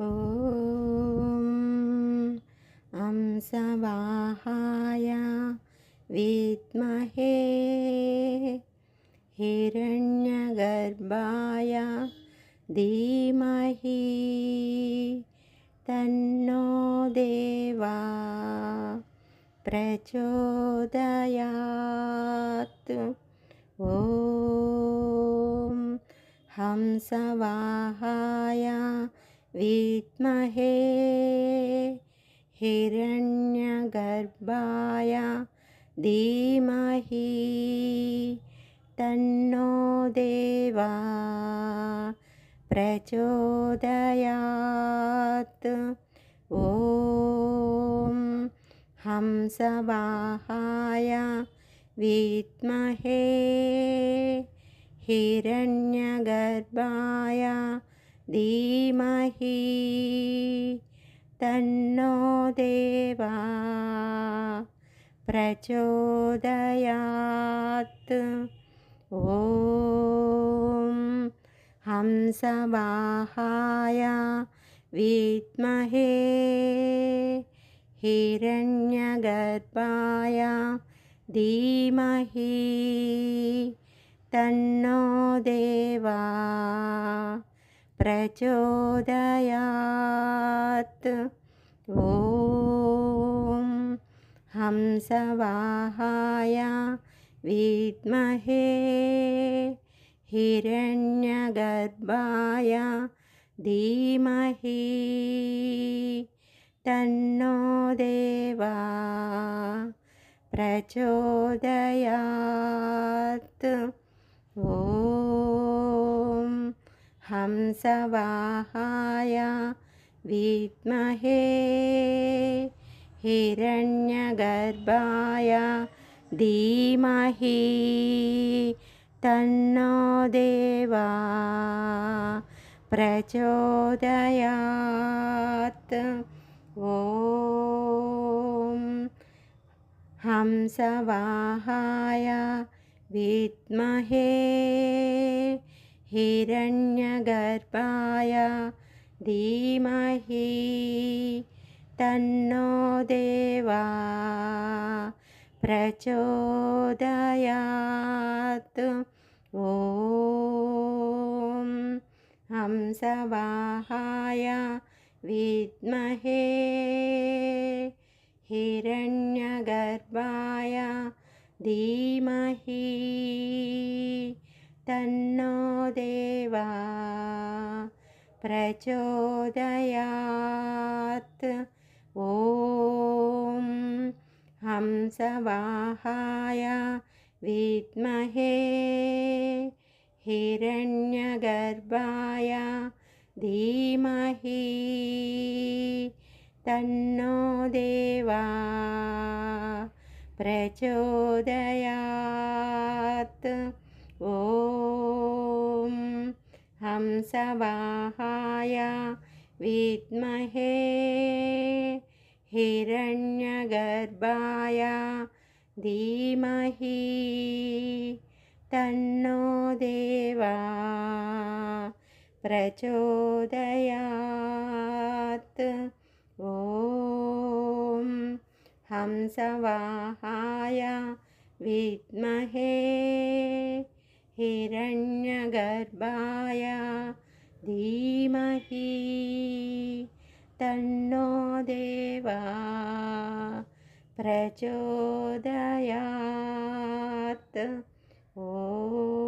ॐ अंसवाहाय विद्महे हिरण्यगर्भाय धीमहि तन्नो देवा प्रचोदयात्। ॐ हंसवाहाय विद्महे हिरण्यगर्भाय धीमहि तन्नो देवा प्रचोदयात्। ॐ हंसवाहाय विद्महे हिरण्यगर्भाय धीमहि तन्नो देवा प्रचोदयात्। ॐ हंसवाहाय विद्महे हिरण्यगर्भाय धीमहि तन्नो देवा प्रचोदयात्। ॐ हंसवाहाय विद्महे हिरण्यगर्भाय धीमहि तन्नो देवा प्रचोदयात्। ॐ हंसवाहाय विद्महे हिरण्यगर्भाय धीमहि तन्नो देवा प्रचोदयात्। ॐ हंसवाहाय विद्महे हिरण्यगर्भाय धीमहि तन्नो देवा प्रचोदयात्। ॐ हंसवाहाय विद्महे हिरण्यगर्भाय धीमहि तन्नो देवा प्रचोदयात्। ॐ हंसवाहाय विद्महे हिरण्यगर्भाय धीमहि। तन्नो देवा प्रचोदयात् ॐ हंसवाहाय विद्महे हिरण्यगर्भाय धीमहि तन्नो देवा प्रचोदयात् ॐ हंसवाहाय विद्महे हिरण्यगर्भाय धीमहि तन्नो देवा प्रचोदयात् ॐ